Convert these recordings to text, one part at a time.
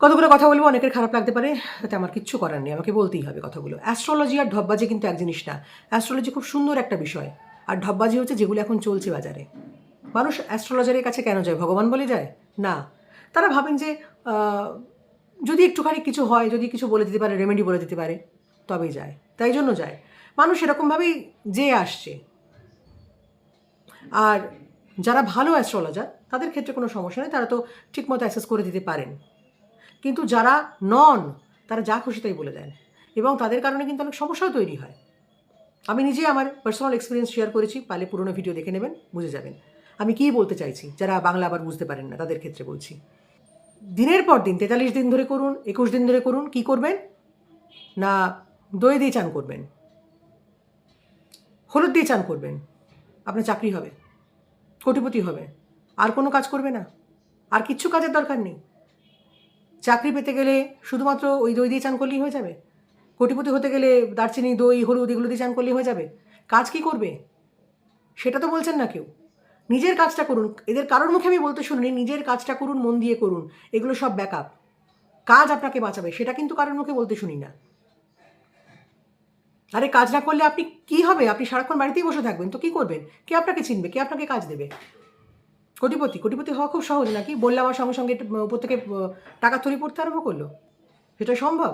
কতগুলো কথা বলব অনেকের খারাপ লাগতে পারে, তাতে আমার কিচ্ছু করার নেই, আমাকে বলতেই হবে কথাগুলো। অ্যাস্ট্রোলজি আর ঢপবাজি কিন্তু এক জিনিস না। অ্যাস্ট্রোলজি খুব সুন্দর একটা বিষয়। আর ঢপবাজি হচ্ছে যেগুলো এখন চলছে বাজারে। মানুষ অ্যাস্ট্রোলজারের কাছে কেন যায়? ভগবান বলে যায়? না। তারা ভাবেন যে যদি একটুখানি কিছু হয়, যদি কিছু বলে দিতে পারে রেমেডি বলে দিতে পারে, তবেই যায়। তাই জন্য যায়। মানুষ এরকমভাবেই যেয়ে আসছে। আর যারা ভালো অ্যাস্ট্রোলজার তাদের ক্ষেত্রে কোনো সমস্যা নেই। তারা তো ঠিকমতো অ্যাক্সেস করে দিতে পারেন। কিন্তু যারা নন, তারা যা খুশি তাই বলে দেন। এবং তাদের কারণে কিন্তু অনেক সমস্যাও তৈরি হয়। আমি নিজে আমার পার্সোনাল এক্সপিরিয়েন্স শেয়ার করেছি পালে পুরনো ভিডিও দেখে নেবেন, বুঝে যাবেন। আমি কী বলতে চাইছি, যারা বাংলা আবার বুঝতে পারেন না, তাদের ক্ষেত্রে বলছি। দিনের পর দিন, তেতাল্লিশ দিন ধরে করুন, একুশ দিন ধরে করুন, কি করবেন? না, দই দিয়ে চান করবেন। হলুদ দিয়ে চান করবেন। আপনার চাকরি হবে। কোটিপতি হবে। আর কোনো কাজ করবে না। আর কিচ্ছু কাজের দরকার নেই। চাকরি পেতে গেলে শুধুমাত্র ওই দই দিয়ে চান করলেই হয়ে যাবে? কোটিপতি হতে গেলে দারচিনি, দই, হলুদ এগুলো দিয়ে চান করলেই হয়ে যাবে? কাজ কি করবে? সেটা তো বলছেন না কেউ। নিজের কাজটা করুন। এদের কারোর মুখে আমি বলতে শুনিনি, নিজের কাজটা করুন, মন দিয়ে করুন। এগুলো সব ব্যাকআপ। কাজ আপনাকে বাঁচাবে, সেটা কিন্তু কারোর মুখে বলতে শুনি না। আরে কাজ না করলে আপনি কি হবে? আপনি সারাক্ষণ বাড়িতেই বসে থাকবেন, তো কি করবেন? কে আপনাকে চিনবে? কে আপনাকে কাজ দেবে? কোটিপতি কোটিপতি হওয়া খুব সহজ নাকি? বললে আমার সঙ্গে সঙ্গে উপর থেকে টাকা তৈরি পড়তে আরম্ভ করল। সেটা সম্ভব?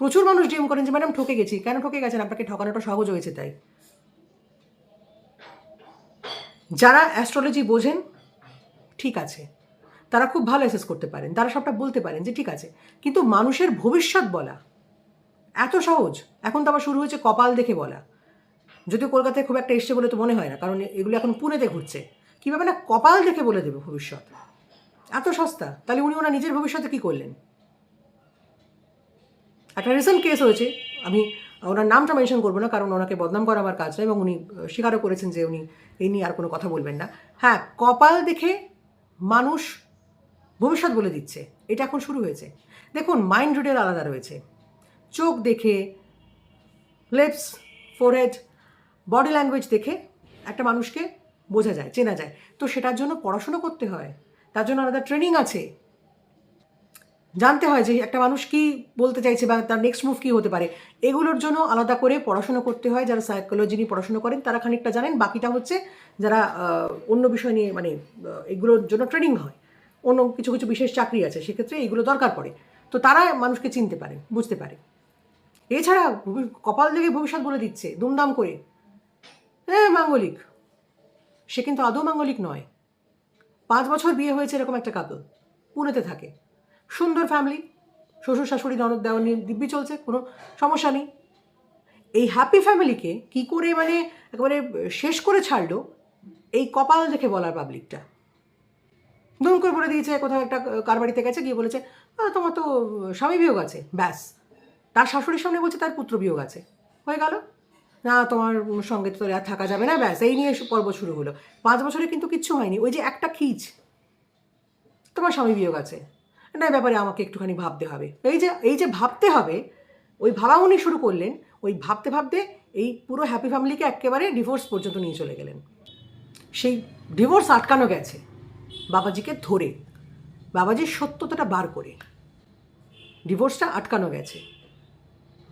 প্রচুর মানুষ ডিএম করেন যে, ম্যাডাম, ঠকে গেছি। কেন ঠকে গেছেন? আপনাকে ঠকানোটা সহজ হয়েছে তাই। যারা অ্যাস্ট্রোলজি বোঝেন, ঠিক আছে। তারা খুব ভালো অ্যাসেস করতে পারেন। তারা সবটা বলতে পারেন যে, ঠিক আছে। কিন্তু মানুষের ভবিষ্যৎ বলা, এত সহজ। এখন তো আবার শুরু হয়েছে কপাল দেখে বলা। যদিও কলকাতায় খুব একটা এসছে বলে তো মনে হয় না, কারণ এগুলো এখন পুনেতে ঘুরছে। কীভাবে না কপাল দেখে বলে দেবে ভবিষ্যৎ? এত সস্তা। তাহলে উনি ওনার নিজের ভবিষ্যতে কী করলেন? একটা রিসেন্ট কেস হয়েছে। আমি ওনার নামটা মেনশন করব না, কারণ ওনাকে বদনাম করা আমার কাজ না এবং উনি স্বীকারও করেছেন যে উনি এই নিয়ে আর কোনো কথা বলবেন না। হ্যাঁ কপাল দেখে মানুষ ভবিষ্যৎ বলে দিচ্ছে। এটা এখন শুরু হয়েছে। দেখুন মাইন্ড রিডের আলাদা রয়েছে। চোখ দেখে লিপস ফোরহেড বডি ল্যাঙ্গুয়েজ দেখে একটা মানুষকে বোঝা যায়, চেনা যায়। তো সেটার জন্য পড়াশুনো করতে হয়। তার জন্য আলাদা ট্রেনিং আছে। জানতে হয় যে একটা মানুষ কি বলতে চাইছে বা তার নেক্সট মুভ কী হতে পারে। এগুলোর জন্য আলাদা করে পড়াশুনো করতে হয়। যারা সাইকোলজি নিয়ে পড়াশোনা করেন, তারা খানিকটা জানেন। বাকিটা হচ্ছে যারা অন্য বিষয় নিয়ে মানে এগুলোর জন্য ট্রেনিং হয়। অন্য কিছু কিছু বিশেষ চাকরি আছে, সেক্ষেত্রে এগুলো দরকার পড়ে। তো তারা মানুষকে চিনতে পারে, বুঝতে পারে। এছাড়া কপাল দেখে ভবিষ্যৎ বলে দিচ্ছে, দুমদাম করে। হ্যাঁ মাঙ্গলিক। সে কিন্তু আদৌ মাঙ্গলিক নয়। পাঁচ বছর বিয়ে হয়েছে এরকম একটা কাপল পুনেতে থাকে। সুন্দর ফ্যামিলি শ্বশুর, শাশুড়ি, ননদ দেওয়া নিয়ে দিব্যি চলছে, কোনো সমস্যা নেই। এই হ্যাপি ফ্যামিলিকে কি করে মানে একেবারে শেষ করে ছাড়লো এই কপাল দেখে বলার পাবলিকটা দুম করে বলে দিয়েছে, কোথাও একটা কার বাড়িতে গেছে, গিয়ে বলেছে তোমার তো স্বামী বিয়োগ আছে। ব্যাস। তার শাশুড়ির সামনে বলছে, তার পুত্র বিয়োগ আছে। হয়ে গেল। না, তোমার সঙ্গে তো আর থাকা যাবে না, ব্যাস, এই নিয়ে পর্ব শুরু হলো। পাঁচ বছরে কিন্তু কিচ্ছু হয়নি, ওই যে একটা খিচ, তোমার স্বামী বিয়োগ আছে। না ব্যাপারে আমাকে একটুখানি ভাবতে হবে। এই যে এই যে ভাবতে হবে, ওই ভাবা উনি শুরু করলেন, ওই ভাবতে ভাবতে এই পুরো হ্যাপি ফ্যামিলিকে একেবারে ডিভোর্স পর্যন্ত নিয়ে চলে গেলেন। সেই ডিভোর্স আটকানো গেছে বাবাজিকে ধরে, বাবাজির সত্যতাটা বার করে। ডিভোর্সটা আটকানো গেছে।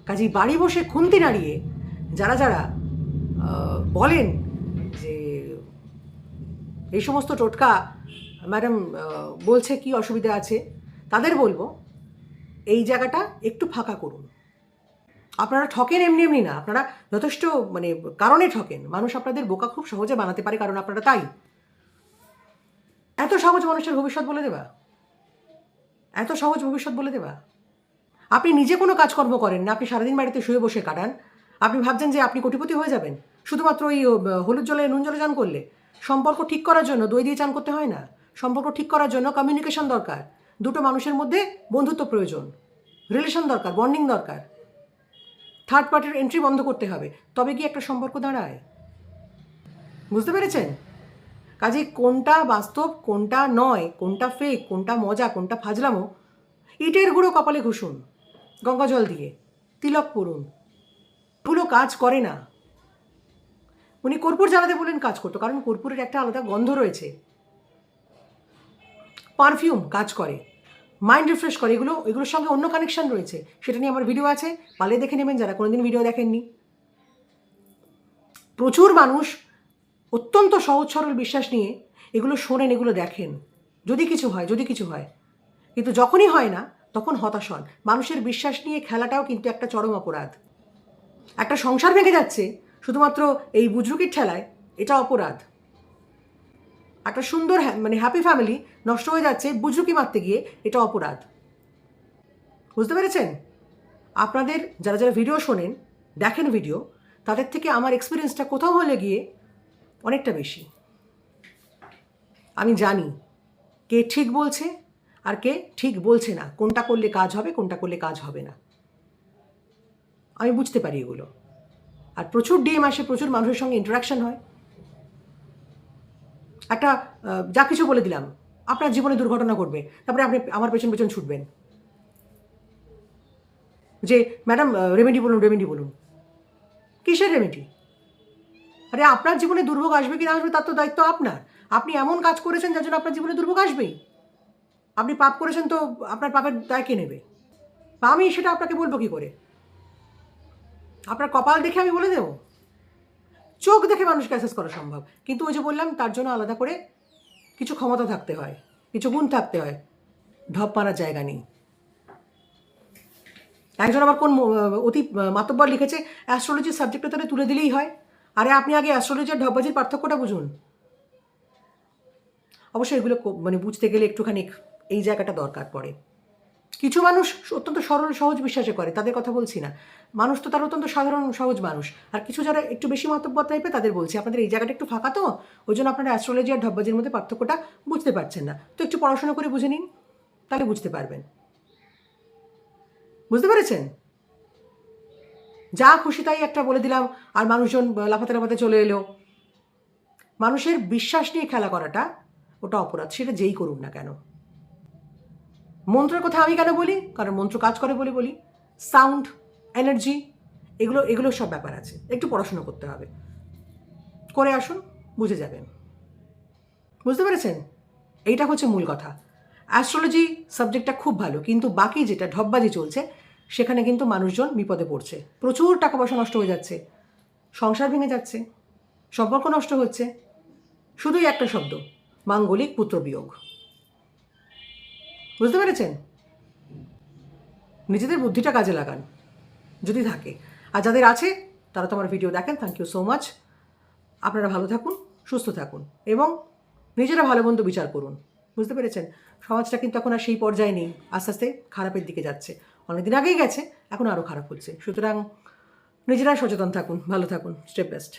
কাজেই বাড়ি বসে খুন্তি নাড়িয়ে যারা যারা বলেন যে এই সমস্ত টোটকা ম্যাডাম বলছে কি অসুবিধা আছে, তাদের বলব এই জায়গাটা একটু ফাঁকা করুন। আপনারা ঠকেন এমনি এমনি না, আপনারা যথেষ্ট মানে কারণে ঠকেন। মানুষ আপনাদের বোকা খুব সহজে বানাতে পারে, কারণ আপনারা তাই। এত সহজ মানুষের ভবিষ্যৎ বলে দেবা? এত সহজ ভবিষ্যৎ বলে দেবা? আপনি নিজে কোনো কাজকর্ম করেন না, আপনি সারাদিন বাড়িতে শুয়ে বসে কাটান আপনি ভাবছেন যে আপনি কোটিপতি হয়ে যাবেন? শুধুমাত্র ওই হলুদ জলে নুন জলে চান করলে? সম্পর্ক ঠিক করার জন্য দই দিয়ে চান করতে হয় না? সম্পর্ক ঠিক করার জন্য কমিউনিকেশন দরকার। দুটো মানুষের মধ্যে বন্ধুত্ব প্রয়োজন। রিলেশন দরকার বন্ডিং দরকার। থার্ড পার্টির এন্ট্রি বন্ধ করতে হবে। তবে কি একটা সম্পর্ক দাঁড়ায়? বুঝতে পেরেছেন? কাজে কোনটা বাস্তব, কোনটা নয়, কোনটা ফেক কোনটা মজা, কোনটা ফাজলামো, ইটের গুঁড়ো কপালে ঘুষুন। গঙ্গা জল দিয়ে। তিলক পড়ুন কাজ করে না। উনি কর্পূর জ্বালাতে বলেন কাজ করতো, কারণ কর্পূরের একটা আলাদা গন্ধ রয়েছে। পারফিউম কাজ করে, মাইন্ড রিফ্রেশ করে, এগুলো, এগুলোর সঙ্গে অন্য কানেকশন রয়েছে। সেটা নিয়ে আমার ভিডিও আছে, পালে দেখে নেবেন, যারা কোনোদিন ভিডিও দেখেননি। প্রচুর মানুষ অত্যন্ত সহজ সরল বিশ্বাস নিয়ে এগুলো শোনেন, এগুলো দেখেন। যদি কিছু হয়, যদি কিছু হয়। কিন্তু যখনই হয় না, তখন হতাশ হন। মানুষের বিশ্বাস নিয়ে খেলাটাও কিন্তু একটা চরম অপরাধ। একটা সংসার ভেঙে যাচ্ছে, শুধুমাত্র এই বুজরুকির ঠেলায়, এটা অপরাধ। একটা সুন্দর মানে হ্যাপি ফ্যামিলি নষ্ট হয়ে যাচ্ছে বুজরুকি মারতে গিয়ে এটা অপরাধ। বুঝতে পেরেছেন? আপনাদের যারা যারা ভিডিও শোনেন, দেখেন ভিডিও তাদের থেকে আমার এক্সপিরিয়েন্সটা কোথাও হলে গিয়ে অনেকটা বেশি। আমি জানি কে ঠিক বলছে আর কে ঠিক বলছে না, কোনটা করলে কাজ হবে, কোনটা করলে কাজ হবে না। আমি বুঝতে পারি এগুলো। আর প্রচুর ডিএম আসে, প্রচুর মানুষের সঙ্গে ইন্টারাকশন হয়। একটা যা কিছু বলে দিলাম, আপনার জীবনে দুর্ঘটনা ঘটবে, তারপরে আপনি আমার পেছন পেছন ছুটবেন। যে, ম্যাডাম রেমেডি বলুন রেমেডি বলুন। কিসের রেমেডি আরে, আপনার জীবনে দুর্ভোগ আসবে কি না আসবে, তার তো দায়িত্ব আপনার। আপনি এমন কাজ করেছেন যার জন্য আপনার জীবনে দুর্ভোগ আসবেই। আপনি পাপ করেছেন তো আপনার পাপের দায় কে নেবে? আমি সেটা আপনাকে বলব কি করে? আপনার কপাল দেখে আমি বলে দেবো। চোখ দেখে মানুষকে অ্যাসেস করা সম্ভব। কিন্তু ওই যে বললাম, তার জন্য আলাদা করে কিছু ক্ষমতা থাকতে হয়, কিছু গুণ থাকতে হয়। ঢপ মারার জায়গা নেই। একজন আবার কোন অতি মাতব্বর লিখেছে অ্যাস্ট্রোলজির সাবজেক্টটা তাহলে তুলে দিলেই হয়। আরে আপনি আগে অ্যাস্ট্রোলজি আর ঢপবাজির পার্থক্যটা বুঝুন। অবশ্যই এগুলো মানে বুঝতে গেলে একটুখানি এই জায়গাটা দরকার পড়ে। কিছু মানুষ অত্যন্ত সরল, সহজ বিশ্বাসে করে, তাদের কথা বলছি না। মানুষ তো তার অত্যন্ত সাধারণ, সহজ মানুষ। আর কিছু যারা একটু বেশি মাতব্বর টাইপে তাদের বলছি, আপনাদের এই জায়গাটা একটু ফাঁকা তো? ওই জন্য আপনারা অ্যাস্ট্রোলজি আর ঢব্বাজির মধ্যে পার্থক্যটা বুঝতে পারছেন না। তো একটু পড়াশোনা করে বুঝে নিন, তাহলে বুঝতে পারবেন। বুঝতে পেরেছেন? যা খুশি তাই একটা বলে দিলাম, আর মানুষজন লাফাতে লাফাতে চলে এলো। মানুষের বিশ্বাস নিয়ে খেলা করাটা ওটা অপরাধ, সেটা যেই করুক না কেন। মন্ত্রের কথা আমি কেন বলি? কারণ মন্ত্র কাজ করে বলে বলি। সাউন্ড এনার্জি এগুলো এগুলো সব ব্যাপার আছে। একটু পড়াশুনো করতে হবে। করে আসুন, বুঝে যাবেন। বুঝতে পেরেছেন? এইটা হচ্ছে মূল কথা। অ্যাস্ট্রোলজি সাবজেক্টটা খুব ভালো, কিন্তু বাকি যেটা ঢপবাজি চলছে, সেখানে কিন্তু মানুষজন বিপদে পড়ছে। প্রচুর টাকা পয়সা নষ্ট হয়ে যাচ্ছে। সংসার ভেঙে যাচ্ছে। সম্পর্ক নষ্ট হচ্ছে। শুধুই একটা শব্দ, মাঙ্গলিক পুত্রবিয়োগ। বুঝতে পেরেছেন? নিজেদের বুদ্ধিটা কাজে লাগান, যদি থাকে। আর যাদের আছে, তারা তো আমার ভিডিও দেখেন থ্যাংক ইউ সো মাচ আপনারা ভালো থাকুন, সুস্থ থাকুন, এবং নিজেরা ভালো মন্দ বিচার করুন। বুঝতে পেরেছেন? সমাজটা কিন্তু এখন আর সেই পর্যায়ে নেই। আস্তে আস্তে খারাপের দিকে যাচ্ছে। অনেকদিন আগেই গেছে, এখন আরও খারাপ হচ্ছে। সুতরাং নিজেরা সচেতন থাকুন, ভালো থাকুন স্টেপ বেস্ট